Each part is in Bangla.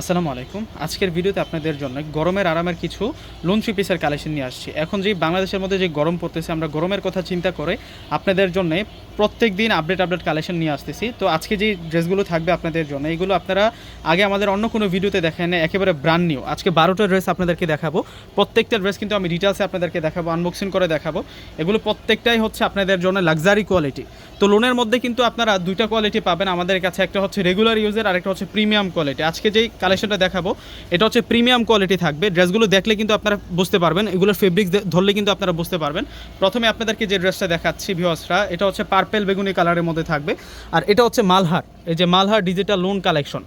আসসালামু আলাইকুম। আজকের ভিডিওতে আপনাদের জন্য গরমের আরামের কিছু থ্রি পিসের কালেকশন নিয়ে আসছি। এখন যে বাংলাদেশের মধ্যে যে গরম পড়তেছে, আমরা গরমের কথা চিন্তা করে আপনাদের জন্য প্রত্যেক দিন আপডেট আপডেট কালেকশন নিয়ে আসতেছি। তো আজকে যে ড্রেসগুলো থাকবে আপনাদের জন্য এইগুলো আপনারা আগে আমাদের অন্য কোনো ভিডিওতে দেখেন একেবারে ব্র্যান্ড নিউ আজকে বারোটা ড্রেস আপনাদেরকে দেখাবো। প্রত্যেকটা ড্রেস কিন্তু আমি ডিটেলসে আপনাদেরকে দেখাবো আনবক্সিং করে দেখাবো। এগুলো প্রত্যেকটাই হচ্ছে আপনাদের জন্য লাক্সারি কোয়ালিটি তো লোনের মধ্যে কিন্তু আপনারা দুইটা কোয়ালিটি পাবেন। আমাদের কাছে একটা হচ্ছে রেগুলার ইউজের আর একটা হচ্ছে প্রিমিয়াম কোয়ালিটি আজকে যেই কালেকশনটা দেখাবো। এটা হচ্ছে প্রিমিয়াম কোয়ালিটি থাকবে। ড্রেসগুলো দেখলে কিন্তু আপনারা বুঝতে পারবেন। এগুলোর ফেব্রিক ধরলে কিন্তু আপনারা বুঝতে পারবেন। প্রথমে আপনাদেরকে যে ড্রেসটা দেখাচ্ছি ভিওসরা এটা হচ্ছে পার্পেল বেগুনি কালারের মধ্যে থাকবে। আর এটা হচ্ছে মালহার। এই যে মালহার ডিজিটাল লোন কালেকশন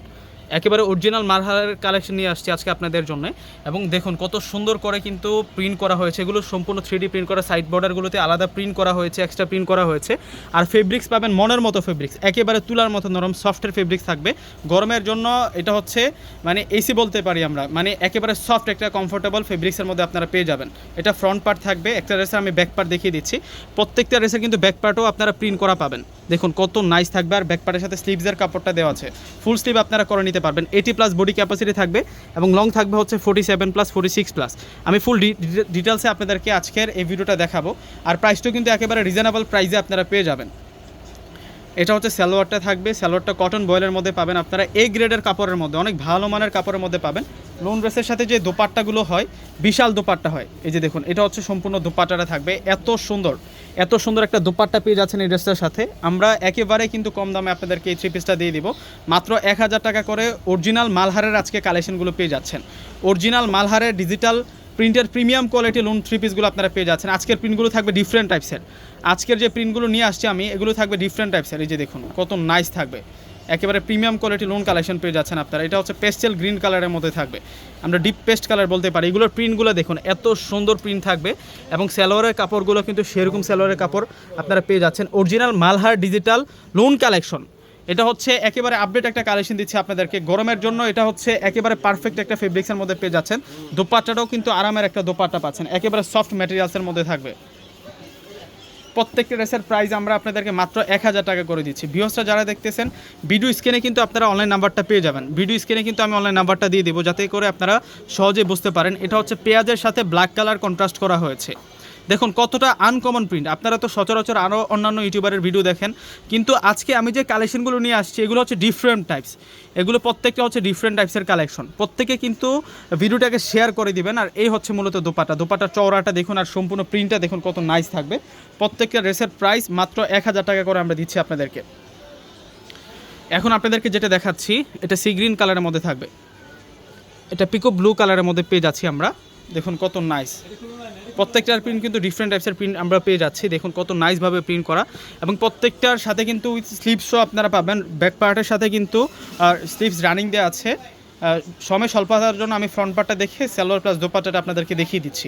একেবারে অরিজিনাল মালহারের কালেকশন নিয়ে আসছি আজকে আপনাদের জন্য। এবং দেখুন, কত সুন্দর করে কিন্তু প্রিন্ট করা হয়েছে। এগুলো সম্পূর্ণ থ্রি প্রিন্ট করা সাইড বর্ডারগুলোতে আলাদা প্রিন্ট করা হয়েছে এক্সট্রা প্রিন্ট করা হয়েছে। আর ফেব্রিক্স পাবেন মনের মতো ফেব্রিক্স একেবারে তুলার মতো নরম সফটের ফেব্রিক্স থাকবে। গরমের জন্য এটা হচ্ছে মানে এসি বলতে পারি আমরা মানে একেবারে সফট একটা কমফোর্টেবল ফেব্রিক্সের মধ্যে আপনারা পেয়ে যাবেন। এটা ফ্রন্ট পার্ট থাকবে, একটা রেসে আমি ব্যাক পার্ট দেখিয়ে দিচ্ছি। প্রত্যেকটা রেসে কিন্তু ব্যাক পার্টও আপনারা প্রিন্ট করা পাবেন। দেখুন, কত নাইস থাকবে। আর ব্যাক পার্টের সাথে স্লিভসের কাপড়টা দেওয়া আছে। ফুল স্লিভ আপনারা করে নিতে পারবেন এইটি প্লাস বডি ক্যাপাসিটি থাকবে এবং লং থাকবে হচ্ছে forty seven plus forty six plus আমি ফুল ডিটেলসে আপনাদেরকে আজকের এই ভিডিওটা দেখাবো। আর প্রাইসটাও কিন্তু একেবারে রিজনেবল প্রাইসে আপনারা পেয়ে যাবেন। এটা হচ্ছে সালোয়ারটা থাকবে। সালোয়ারটা কটন বয়েলের মধ্যে পাবেন আপনারা এ গ্রেডের কাপড়ের মধ্যে, অনেক ভালো মানের কাপড়ের মধ্যে পাবেন। লোন ড্রেসের সাথে যে দোপাট্টাগুলো হয়, বিশাল দোপাট্টা হয়। এই যে দেখুন, এটা হচ্ছে সম্পূর্ণ দোপাট্টাটা থাকবে। এত সুন্দর এত সুন্দর একটা দোপাট্টা পেয়ে যাচ্ছেন এই ড্রেসটার সাথে। আমরা একেবারে কিন্তু কম দামে আপনাদেরকে এই থ্রি পিসটা দিয়ে দিব। মাত্র এক হাজার টাকা করে অরিজিনাল মালহারের আজকে কালেকশনগুলো পেয়ে যাচ্ছেন। অরিজিনাল মালহারের ডিজিটাল প্রিন্টের প্রিমিয়াম কোয়ালিটি লোন থ্রি পিসগুলো আপনারা পেয়ে যাচ্ছেন। আজকের প্রিন্টগুলো থাকবে ডিফারেন্ট টাইপসের আজকের যে প্রিন্টগুলো নিয়ে আসছি আমি, এগুলো থাকবে ডিফারেন্ট টাইপসের এই যে দেখুন, কত নাইস থাকবে। একেবারে প্রিমিয়াম কোয়ালিটি লোন কালেকশন পেয়ে যাচ্ছেন আপনারা। এটা হচ্ছে পেস্টেল গ্রিন কালারের মধ্যে থাকবে। আমরা ডিপ পেস্ট কালার বলতে পারি। এগুলোর প্রিন্টগুলো দেখুন, এত সুন্দর প্রিন্ট থাকবে। এবং সালোয়ারের কাপড়গুলো কিন্তু সেরকম স্যালোয়ারের কাপড় আপনারা পেয়ে যাচ্ছেন। Original Malhar digital lawn collection এটা হচ্ছে একেবারে আপডেট একটা কালেকশন দিচ্ছে আপনাদেরকে। গরমের জন্য এটা হচ্ছে একেবারে পারফেক্ট একটা ফেব্রিক্সের মধ্যে পেয়ে যাচ্ছেন। দোপাট্টাটাও কিন্তু আরামের একটা দোপাট্টা পাচ্ছেন। একেবারে সফট ম্যাটেরিয়ালসের মধ্যে থাকবে। প্রত্যেকটা ড্রেসের প্রাইস আমরা আপনাদেরকে মাত্র এক হাজার টাকা করে দিচ্ছি। ভিওসটা যারা দেখতেছেন ভিডিও স্ক্রিনে কিন্তু আপনারা অনলাইন নাম্বারটা পেয়ে যাবেন। ভিডিও স্ক্রিনে কিন্তু আমি অনলাইন নাম্বারটা দিয়ে দেবো, যাতে করে আপনারা সহজে বুঝতে পারেন। এটা হচ্ছে পেঁয়াজের সাথে ব্ল্যাক কালার কন্ট্রাস্ট করা হয়েছে। দেখুন, কতটা আনকমন প্রিন্ট আপনারা তো সচরাচর আরও অন্যান্য ইউটিউবারের ভিডিও দেখেন। কিন্তু আজকে আমি যে কালেকশনগুলো নিয়ে আসছি, এগুলো হচ্ছে ডিফারেন্ট টাইপস এগুলো প্রত্যেকটা হচ্ছে ডিফারেন্ট টাইপসের কালেকশন প্রত্যেকে কিন্তু ভিডিওটাকে শেয়ার করে দিবেন, আর এই হচ্ছে মূলত দোপাটা। দোপাটা চওড়াটা দেখুন, আর সম্পূর্ণ প্রিন্টটা দেখুন, কত নাইস থাকবে। প্রত্যেকটা ড্রেসের প্রাইস মাত্র এক হাজার টাকা করে আমরা দিচ্ছি আপনাদেরকে। এখন আপনাদেরকে যেটা দেখাচ্ছি, এটা সি গ্রিন কালারের মধ্যে থাকবে। এটা পিকো ব্লু কালারের মধ্যে পেয়ে যাচ্ছি আমরা। দেখুন কত নাইস প্রত্যেকটার প্রিন্ট কিন্তু ডিফারেন্ট টাইপসের প্রিন্ট আমরা পেয়ে যাচ্ছি। দেখুন কত নাইসভাবে প্রিন্ট করা। এবং প্রত্যেকটার সাথে কিন্তু উইথ স্লিপসও আপনারা পাবেন। ব্যাক পার্টের সাথে কিন্তু স্লিপস রানিং দেওয়া আছে। সময় স্বল্পতার জন্য আমি ফ্রন্ট পার্টটা দেখে স্যালোয়ার প্লাস দোপাট্টাটা আপনাদেরকে দেখিয়ে দিচ্ছি।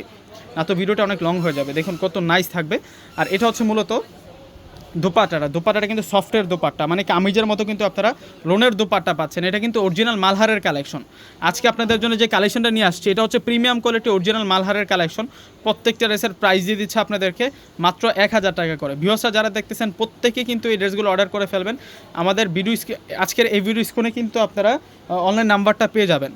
না তো ভিডিওটা অনেক লং হয়ে যাবে। দেখুন কত নাইস থাকবে। আর এটা হচ্ছে মূলত দোপাটাটা দোপাটাটা কিন্তু সফটের দোপাট্টা। মানে কামিজের মতো কিন্তু আপনারা লোনের দোপাট্টা পাচ্ছেন। এটা কিন্তু অরিজিনাল মালহারের কালেকশন আজকে আপনাদের জন্য যে কালেকশনটা নিয়ে আসছি, এটা হচ্ছে প্রিমিয়াম কোয়ালিটি অরিজিনাল মালহারের কালেকশন প্রত্যেকটা ড্রেসের প্রাইস দিয়ে দিচ্ছে আপনাদেরকে মাত্র এক হাজার টাকা করে। ভিওসা যারা দেখতেছেন, প্রত্যেকে কিন্তু এই ড্রেসগুলো অর্ডার করে ফেলবেন। আমাদের ভিডিও আজকের এই ভিডিও স্ক্রিনে কিন্তু আপনারা অনলাইন নাম্বারটা পেয়ে যাবেন।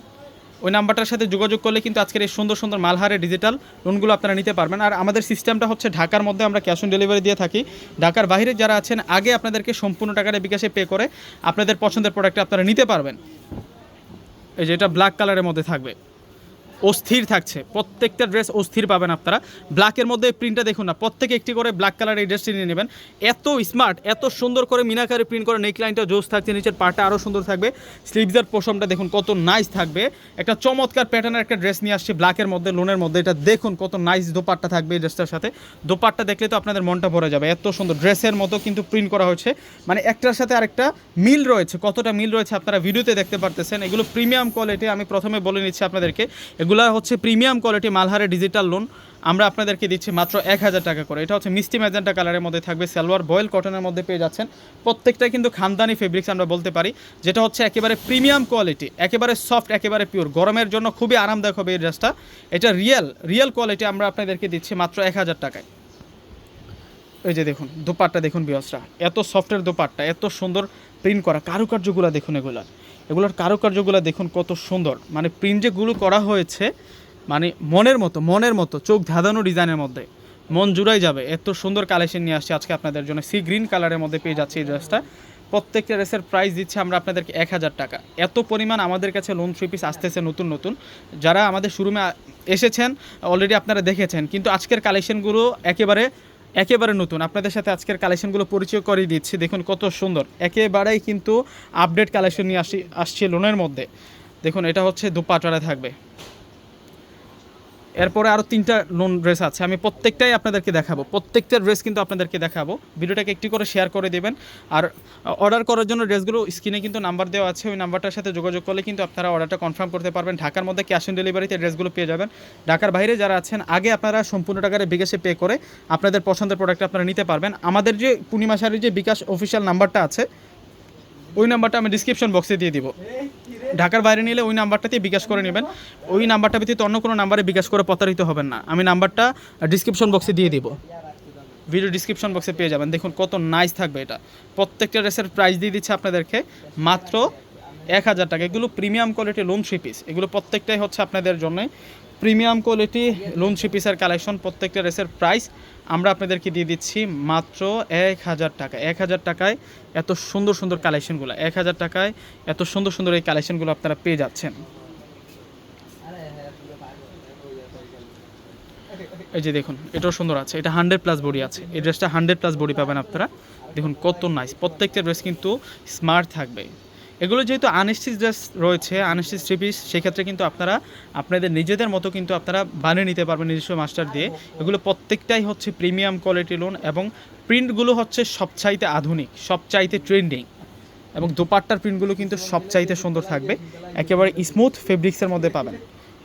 ওই নাম্বারটার সাথে যোগাযোগ করলে কিন্তু আজকের এই সুন্দর সুন্দর মালহারের ডিজিটাল লোনগুলো আপনারা নিতে পারবেন। আর আমাদের সিস্টেমটা হচ্ছে ঢাকার মধ্যে আমরা ক্যাশ অন ডেলিভারি দিয়ে থাকি। ঢাকার বাইরে যারা আছেন, আগে আপনাদেরকে সম্পূর্ণ টাকাটা বিকাশে পে করে আপনাদের পছন্দের প্রোডাক্টটা আপনারা নিতে পারবেন। এই যে এটা ব্ল্যাক কালারের মধ্যে থাকবে। অস্থির থাকছে। প্রত্যেকটা ড্রেস অস্থির পাবেন আপনারা। ব্ল্যাকের মধ্যে প্রিন্টটা দেখুন না, প্রত্যেকে একটি করে ব্ল্যাক কালার এই ড্রেসটি নিয়ে নেবেন। এত স্মার্ট এত সুন্দর করে মিনাকারে প্রিন্ট করে নেক লাইনটা জোস থাকছে, নিচের পাটা আরও সুন্দর থাকবে। স্লিভসের পোষমটা দেখুন, কত নাইস থাকবে। একটা চমৎকার প্যাটার্নের একটা ড্রেস নিয়ে আসছে ব্ল্যাকের মধ্যে লোনের মধ্যে। এটা দেখুন কত নাইস দোপাট্টা থাকবে এই ড্রেসটার সাথে। দোপাট্টা দেখলে তো আপনাদের মনটা ভরে যাবে। এত সুন্দর ড্রেসের মতো কিন্তু প্রিন্ট করা হয়েছে। মানে একটার সাথে আরেকটা মিল রয়েছে। কতটা মিল রয়েছে আপনারা ভিডিওতে দেখতে পারতেছেন। এগুলো প্রিমিয়াম কোয়ালিটি আমি প্রথমে বলে নিচ্ছি আপনাদেরকে। এগুলো হচ্ছে প্রিমিয়াম কোয়ালিটি মালহারে ডিজিটাল লোন। আমরা আপনাদেরকে দিচ্ছি মাত্র এক হাজার টাকা করে। এটা হচ্ছে মিষ্টি ম্যাজেন্টা কালারের মধ্যে থাকবে, সালোয়ার বয়েল কটনের মধ্যে পেয়ে যাচ্ছেন। প্রত্যেকটাই কিন্তু খানদানি ফেব্রিক্স আমরা বলতে পারি, যেটা হচ্ছে একেবারে প্রিমিয়াম কোয়ালিটি, একেবারে সফট একেবারে পিওর গরমের জন্য খুবই আরামদায়ক হবে এই ড্রেসটা এটা রিয়েল রিয়েল কোয়ালিটি আমরা আপনাদেরকে দিচ্ছি মাত্র এক হাজার টাকায়। এই যে দেখুন, দোপাট্টা দেখুন বিয়সরা। এত সফটের দোপাট্টা, এত সুন্দর প্রিন্ট করা কারুকার্যগুলো দেখুন এগুলা। এগুলোর কারুকার্যগুলো দেখুন কত সুন্দর। মানে প্রিন্ট যেগুলো করা হয়েছে মানে মনের মতো মনের মতো, চোখ ধাঁধানো ডিজাইনের মধ্যে, মন জুড়াই যাবে। এত সুন্দর কালেকশন নিয়ে আসছে আজকে আপনাদের জন্য। সি গ্রিন কালারের মধ্যে পেয়ে যাচ্ছে এই ড্রেসটা প্রত্যেকটা ড্রেসের প্রাইস দিচ্ছে আমরা আপনাদেরকে এক হাজার টাকা। এত পরিমাণ আমাদের কাছে লোন থ্রি পিস আসতেছে নতুন নতুন। যারা আমাদের শোরুমে এসেছেন অলরেডি আপনারা দেখেছেন। কিন্তু আজকের কালেকশনগুলো একেবারে একেবারে নতুন। আপনাদের সাথে আজকের কালেকশনগুলো পরিচয় করে দিচ্ছি। দেখুন কত সুন্দর। একেবারেই কিন্তু আপডেট কালেকশন নিয়ে আসি আসছে লোনের মধ্যে। দেখুন, এটা হচ্ছে দুপাটারে থাকবে। এরপরে আরও তিনটা লোন ড্রেস আছে। আমি প্রত্যেকটাই আপনাদেরকে দেখাবো। প্রত্যেকটা ড্রেস কিন্তু আপনাদেরকে দেখাবো। ভিডিওটাকে একটি করে শেয়ার করে দেবেন। আর অর্ডার করার জন্য ড্রেসগুলো স্ক্রিনে কিন্তু নাম্বার দেওয়া আছে। ওই নাম্বারটার সাথে যোগাযোগ করলে কিন্তু আপনারা অর্ডারটা কনফার্ম করতে পারবেন। ঢাকার মধ্যে ক্যাশ অন ডেলিভারিতে ড্রেসগুলো পেয়ে যাবেন। ঢাকার বাইরে যারা আছেন, আগে আপনারা সম্পূর্ণ টাকার বিকাশে পে করে আপনাদের পছন্দের প্রোডাক্ট আপনারা নিতে পারবেন। আমাদের যে পূর্ণিমা শাড়ির যে বিকাশ অফিসিয়াল নাম্বারটা আছে ওই নাম্বারটা আমি ডিসক্রিপশন বক্সে দিয়ে দিব। ঢাকার বাইরে নিলে ওই নাম্বারটাতে বিকাশ করে নেবেন। ওই নাম্বারটা ব্যতীত অন্য কোনো নাম্বারে বিকাশ করে প্রতারিত হবেন না। আমি নাম্বারটা ডিসক্রিপশন বক্সে দিয়ে দিব। ভিডিও ডিসক্রিপশন বক্সে পেয়ে যাবেন। দেখুন কত নাইস থাকবে এটা। প্রত্যেকটা ড্রেসের প্রাইস দিয়ে দিচ্ছে আপনাদেরকে মাত্র এক হাজার টাকা। এগুলো premium quality lawn three piece এগুলো প্রত্যেকটাই হচ্ছে আপনাদের জন্য প্রিমিয়াম কোয়ালিটি লোন থ্রি পিসের কালেকশন, প্রত্যেকটা রেসের প্রাইস আমরা আপনাদেরকে দিয়ে দিচ্ছি মাত্র এক হাজার টাকা। এক হাজার টাকায় এত সুন্দর সুন্দর কালেকশনগুলো, এক হাজার টাকায় এত সুন্দর সুন্দর এই কালেকশনগুলো আপনারা পেয়ে যাচ্ছেন। এই যে দেখুন, এটাও সুন্দর আছে, এটা হান্ড্রেড প্লাস বডি আছে। এই ড্রেসটা হান্ড্রেড প্লাস বডি পাবেন আপনারা। দেখুন কত নাইস, প্রত্যেকটা ড্রেস কিন্তু স্মার্ট থাকবে। এগুলো যেহেতু আনস্টিচ ড্রেস রয়েছে আনস্টিচ থ্রি পিস সেক্ষেত্রে কিন্তু আপনারা আপনাদের নিজেদের মতো কিন্তু আপনারা বানিয়ে নিতে পারবেন নিজস্ব মাস্টার দিয়ে। এগুলো প্রত্যেকটাই হচ্ছে প্রিমিয়াম কোয়ালিটি লোন এবং প্রিন্টগুলো হচ্ছে সবচাইতে আধুনিক, সবচাইতে ট্রেন্ডিং এবং দুপাট্টার প্রিন্টগুলো কিন্তু সবচাইতে সুন্দর থাকবে। একেবারে স্মুথ ফেব্রিক্সের মধ্যে পাবেন।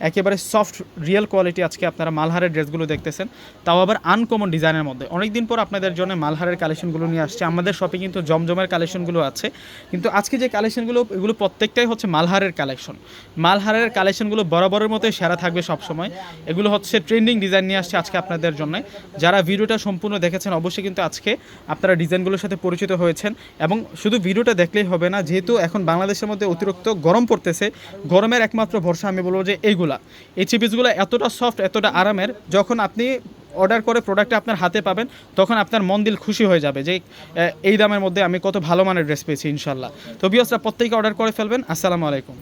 একেবারে সফট রিয়েল কোয়ালিটি আজকে আপনারা মালহারের ড্রেসগুলো দেখতেছেন। তাও আবার আনকমন ডিজাইনের মধ্যে। অনেকদিন পর আপনাদের জন্য মালহারের কালেকশনগুলো নিয়ে আসছে। আমাদের শপে কিন্তু জমজমের কালেকশনগুলো আছে। কিন্তু আজকে যে কালেকশনগুলো এগুলো প্রত্যেকটাই হচ্ছে মালহারের কালেকশন মালহারের কালেকশনগুলো বরাবরের মতোই সেরা থাকবে সবসময়। এগুলো হচ্ছে ট্রেন্ডিং ডিজাইন নিয়ে আসছে আজকে আপনাদের জন্য। যারা ভিডিওটা সম্পূর্ণ দেখেছেন, অবশ্যই কিন্তু আজকে আপনারা ডিজাইনগুলোর সাথে পরিচিত হয়েছেন। এবং শুধু ভিডিওটা দেখলেই হবে না, যেহেতু এখন বাংলাদেশের মধ্যে অতিরিক্ত গরম পড়তেছে, গরমের একমাত্র ভরসা আমি বলব যে এইগুলা। এই চিপিসগুলো এতটা সফট এতটা আরামের, যখন আপনি অর্ডার করে প্রোডাক্টটা আপনার হাতে পাবেন, তখন আপনার মন দিল খুশি হয়ে যাবে যে এই দামের মধ্যে আমি কত ভালো মানের ড্রেস পেয়েছি, ইনশাল্লাহ। তো বিয়সরা প্রত্যেকে অর্ডার করে ফেলবেন। আসসালামু আলাইকুম।